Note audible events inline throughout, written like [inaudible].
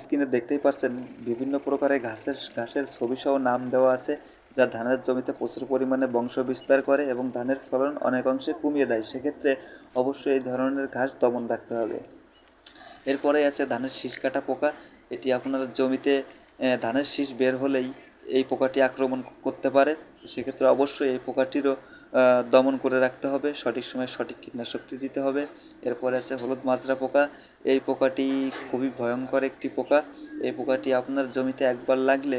স্ক্রিনে দেখতেই পাচ্ছেন বিভিন্ন প্রকারের ঘাসের ঘাসের ছবিসহ নাম দেওয়া আছে, যা ধানের জমিতে প্রচুর পরিমাণে বংশ বিস্তার করে এবং ধানের ফলন অনেক অংশে কমিয়ে দেয়। সেক্ষেত্রে অবশ্যই এই ধরনের ঘাস দমন রাখতে হবে। এরপরে আছে ধানের শীষ কাটা পোকা। এটি আপনার জমিতে ধানের শীষ বের হলেই এই পোকাটি আক্রমণ করতে পারে। সেক্ষেত্রে অবশ্যই এই পোকাটিরও দমন করে রাখতে হবে, সঠিক সময়ে সঠিক কীটনাশকটি দিতে হবে। এরপরে আছে হলুদ মাজরা পোকা। এই পোকাটি খুবই ভয়ঙ্কর একটি পোকা। এই পোকাটি আপনার জমিতে একবার লাগলে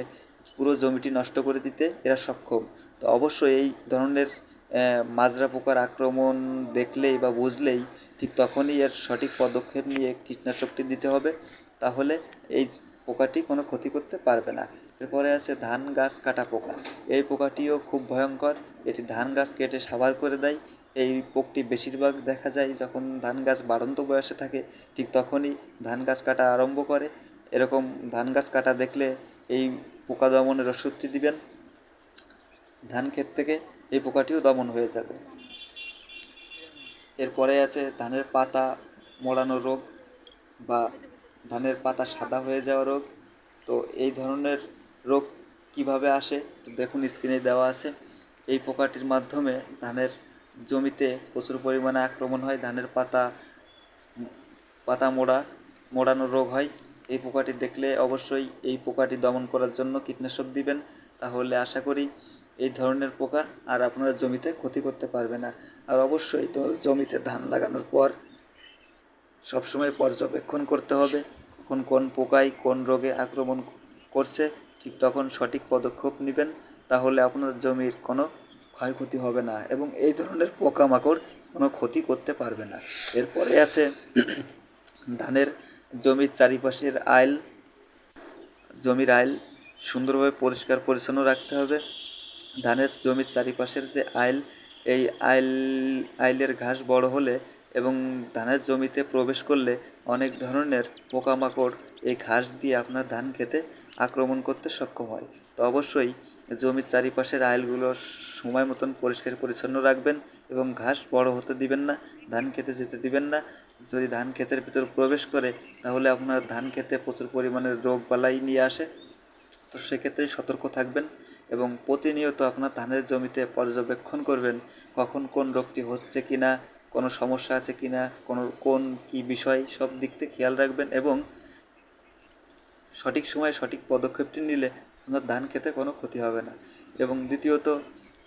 পুরো জমিটি নষ্ট করে দিতে এরা সক্ষম। তো অবশ্যই এই ধরনের মাজরা পোকার আক্রমণ দেখলেই বা বুঝলেই ঠিক তখনই এর সঠিক পদক্ষেপ নিয়ে কীটনাশকটি দিতে হবে। তাহলে এই পোকাটি কোনো ক্ষতি করতে পারবে না। এরপরে আছে ধান গাছ কাটা পোকা। এই পোকাটিও খুব ভয়ঙ্কর। এটি ধান গাছ কেটে সাবার করে দেয়। এই পোকটি বেশিরভাগ দেখা যায় যখন ধান গাছ বাড়ন্ত বয়সে থাকে, ঠিক তখনই ধান গাছ কাটা আরম্ভ করে। এরকম ধান গাছ কাটা দেখলে এই পোকা দমনের ওষুধটি দিবেন। ধান ক্ষেত থেকে এই পোকাটিও দমন হয়ে যাবে। এরপরে আছে ধানের পাতা মোড়ানো রোগ বা ধানের পাতা সাদা হয়ে যাওয়া রোগ। তো এই ধরনের রোগ কীভাবে আসে, তো দেখুন স্ক্রিনে দেওয়া আছে। এই পোকাটির মাধ্যমে ধানের জমিতে প্রচুর পরিমাণে আক্রমণ হয়, ধানের পাতা পাতা মোড়া মোড়ানো রোগ হয়। এই পোকাটি দেখলে অবশ্যই এই পোকাটি দমন করার জন্য কীটনাশক দিবেন। তাহলে আশা করি এই ধরনের পোকা আর আপনার জমিতে ক্ষতি করতে পারবে না। আর অবশ্যই তো জমিতে ধান লাগানোর পর সবসময় পর্যবেক্ষণ করতে হবে, কখন কোন পোকায় কোন রোগে আক্রমণ করছে। ঠিক তখন সঠিক পদক্ষেপ নেবেন, তাহলে আপনার জমির কোনো ক্ষয়ক্ষতি হবে না এবং এই ধরনের পোকামাকড় কোনো ক্ষতি করতে পারবে না। এরপরে আছে [clears throat] ধানের জমির চারিপাশের আইল, জমির আইল সুন্দরভাবে পরিষ্কার পরিচ্ছন্ন রাখতে হবে। ধানের জমির চারিপাশের যে আইল, এই আইল, আইলের ঘাস বড় হলে এবং ধানের জমিতে প্রবেশ করলে অনেক ধরনের পোকামাকড় এই ঘাস দিয়ে আপনার ধান খেতে আক্রমণ করতে সক্ষম হয়। তো অবশ্যই জমির চারিপাশের আইলগুলো সময় মতন পরিষ্কার পরিচ্ছন্ন রাখবেন এবং ঘাস বড় হতে দিবেন না, ধান খেতে যেতে দিবেন না। যদি ধান ক্ষেতের ভিতর প্রবেশ করে, তাহলে আপনার ধান খেতে প্রচুর পরিমাণে রোগ বালাই নিয়ে আসে। তো সেক্ষেত্রে সতর্ক থাকবেন এবং প্রতিনিয়ত আপনার ধানের জমিতে পর্যবেক্ষণ করবেন, কখন কোন রোগটি হচ্ছে কি না কোনো সমস্যা আছে কি না কোনো কোন কী বিষয়, সব দিক থেকে খেয়াল রাখবেন এবং সঠিক সময়ে সঠিক পদক্ষেপটি নিলে আপনার ধান খেতে কোনো ক্ষতি হবে না। এবং দ্বিতীয়ত,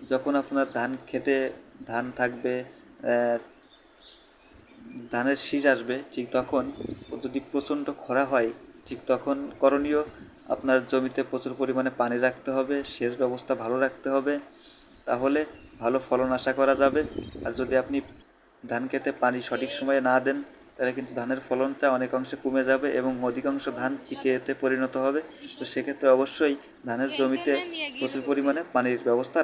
যখন আপনার ধান খেতে, ধান থাকবে ধানের শীষ আসবে, ঠিক তখন যদি প্রচণ্ড খরা হয়, ঠিক তখন করণীয় আপনার জমিতে প্রচুর পরিমাণে পানি রাখতে হবে, সেচ ব্যবস্থা ভালো রাখতে হবে, তাহলে ভালো ফলন আশা করা যাবে। আর যদি আপনি ধান খেতে পানি সঠিক সময়ে না দেন তাহলে কিন্তু ধানের ফলনটা অনেক অংশে কমে যাবে এবং অধিকাংশ ধান চিটিয়েতে পরিণত হবে। তো সেক্ষেত্রে অবশ্যই ধানের জমিতে প্রচুর পরিমাণে পানির ব্যবস্থা